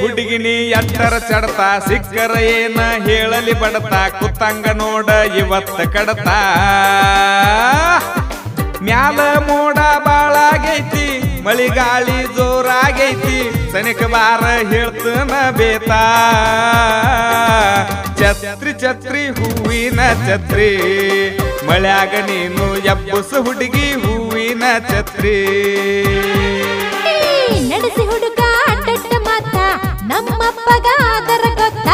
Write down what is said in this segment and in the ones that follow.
ಹುಡುಗಿನಿ ಎಂಟರ ಚಡತ, ಸಿಕ್ಕರ ಏನ ಹೇಳಲಿ ಬಡತ, ಕುತ್ತಂಗ ನೋಡ ಇವತ್ತ ಕಡತ. ಮ್ಯಾಲ ಮೋಡ ಬಾಳಾಗೈತಿ ಮಳಿಗಾಳಿ ಜೋರಾಗೈತಿ ಸನಿಕ ಬಾರ ಹೇಳ್ತನ ಬೇತಾ. ಛತ್ರಿ ಛತ್ರಿ, ಹೂವಿನ ಛತ್ರಿ, ಮಳೆಯಾಗ ನೀನು ಎಬ್ಬಸ ಹುಡುಗಿ ಹೂವಿನ ಛತ್ರಿ. ನಮ್ಮಪ್ಪಗ ಅದರ ಗೊತ್ತ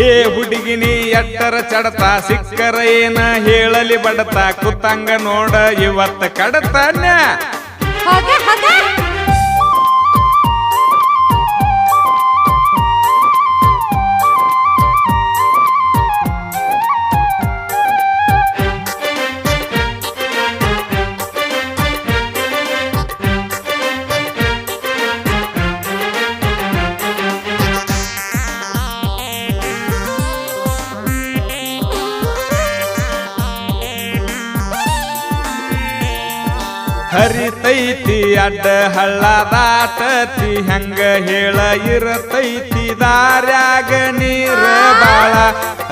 ಏ ಹುಡುಗಿನಿ ಎಟ್ಟರ ಚಡತ ಸಿಕ್ಕರ ಏನ ಹೇಳಲಿ ಬಡತ ಕುತ್ತಂಗ ನೋಡ ಇವತ್ತ ಕಡತನ. ಹರಿತೈತಿ, ಅಡ್ಡ ಹಳ್ಳ ದಾಟತಿ ಹಂಗ ಹೇಳ ಇರತೈತಿ, ದಾರ್ಯಾಗ ನೀರ ಬಾಳ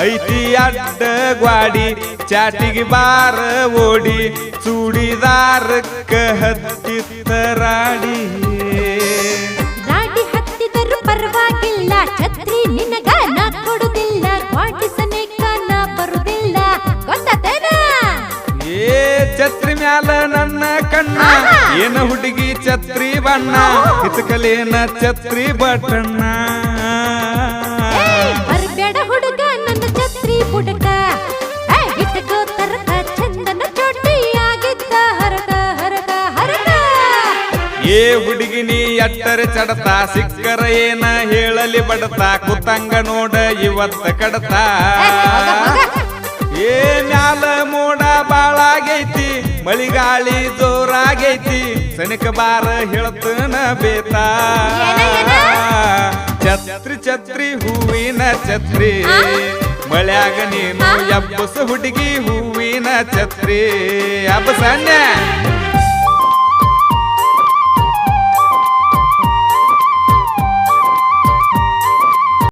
ಐತಿ, ಅಡ್ಡ ಗ್ವಾಡಿ, ಚಾಟಿಗೆ ಬಾರ ಓಡಿ, ಚೂಡಿದಾರಕ್ಕ ಹತ್ತಿತ್ತ ಛತ್ರಿ ಮ್ಯಾಲ ನನ್ನ ಕಣ್ಣ. ಏನ ಹುಡುಗಿ ಛತ್ರಿ ಬಣ್ಣ. ಹಿತಕಲೇನ ಛತ್ರಿ ಬಟಣ್ಣ ಬರಬೇಡ ಹುಡುಗ ನನ್ನ ಛತ್ರಿ ಬುಡಕ ಏ, ಇಟ್ಟಕೋ ತರಕ ಚಂದನ ಏ ಹುಡುಗಿನಿ ಎಟ್ಟರ ಚಡತ ಸಿಕ್ಕರ ಏನ ಹೇಳಲಿ ಬಡತ ಕುತಂಗ ನೋಡ ಇವತ್ತ ಕಡತ. ಮಳಿಗಾಳಿ ಜೋರಾಗೈತಿ ಸನಿಕ ಬಾರ ಹೇಳ್ತನ ಬೇತಾ? ಛತ್ರಿ ಛತ್ರಿ ಹೂವಿನ ಛತ್ರಿ? ಮಳ್ಯಾಗ ನೀನು? ಎಬ್ಬಸ ಹುಡುಗಿ ಹೂವಿನ ಛತ್ರಿ ಅಬ್ಬ ಸಣ್ಣ